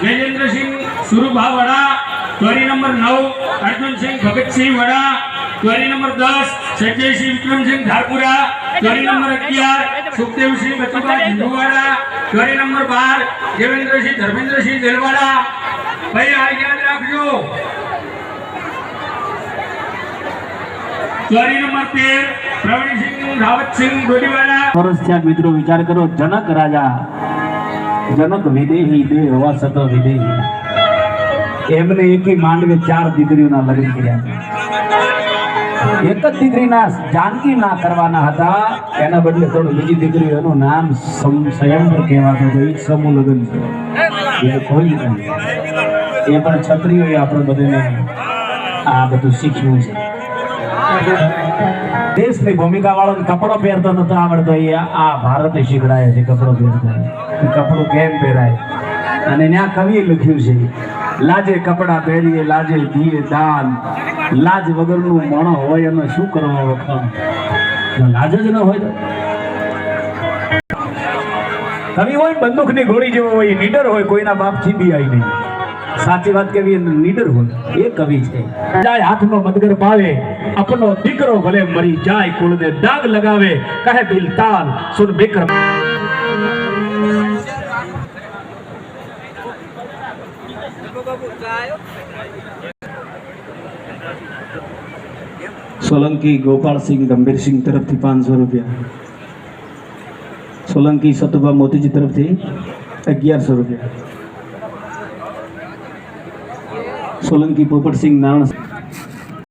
ગજેન્દ્રસિંહ સુરુભા વડા, query number નવ, અર્જુનસિંહ ભગતસિંહ વડા ત્વરી નંબર દસ, સંજયસિંહ વિક્રમસિંહ ધારપુરા ત્વરી નંબર અગિયાર, સુખદેવસિંહ બચુભાઈ ઝીંઝુવાડા ત્વરી નંબર બાર, દેવેન્દ્રસિંહ ધર્મેન્દ્રસિંહ દેલવાડા ભાઈ ક્વેરી નંબર મિત્રો, વિચાર કરો, જનક રાજા, જનક વિદેહી દેહ હોવા છતાં વિદેહી. એમને એકી માંડવે ચાર દીકરીઓના લગ્ન કર્યા એક જ દીકરીના જાનકી ના કરવાના હતા. એના બદલે થોડું બીજી દીકરી એનું નામ સ્વયંવર કહેવાતું હતું. સમૂહ લગ્ન છે. એ કોઈ નથી. એ પણ છત્રીઓએ આપણે બધાને આ બધું શીખ્યું છે. દેશની ભૂમિકા વાળો કપડો પહેરતો નતો આવડતો, એ આ ભારતે શીખડાય છે, કપડો પહેરતો. કપડું કેમ પહેરાય? અને ત્યાં કવિએ લખ્યું છે, લાજે કપડા પહેરીએ, લાજે દીએ દાન. લાજ વગરનું મણ હોય એનો શું કરવા વખાણ લાજ જ ન હોય તો. કવિ હોય બંદૂકની ગોળી જેવો હોય નીડર હોય, કોઈના બાપ બી આવી નહીં. સાચી વાત કેવી નીડર હોય એ કવિ છે. જાય હાથનો મદગર પાવે અપનો દીકરો ભલે મરી જાય, કુળને દાગ લગાવે, કહે બિલતાલ સુન બિક્રમ સોલંકી ગોપાલસિંહ ગંભીરસિંહ તરફથી પાંચસો રૂપિયા. સોલંકી સતુભા મોતીજી તરફથી અગિયારસો રૂપિયા. સોલંકી પોપટસિંહ નારાયણ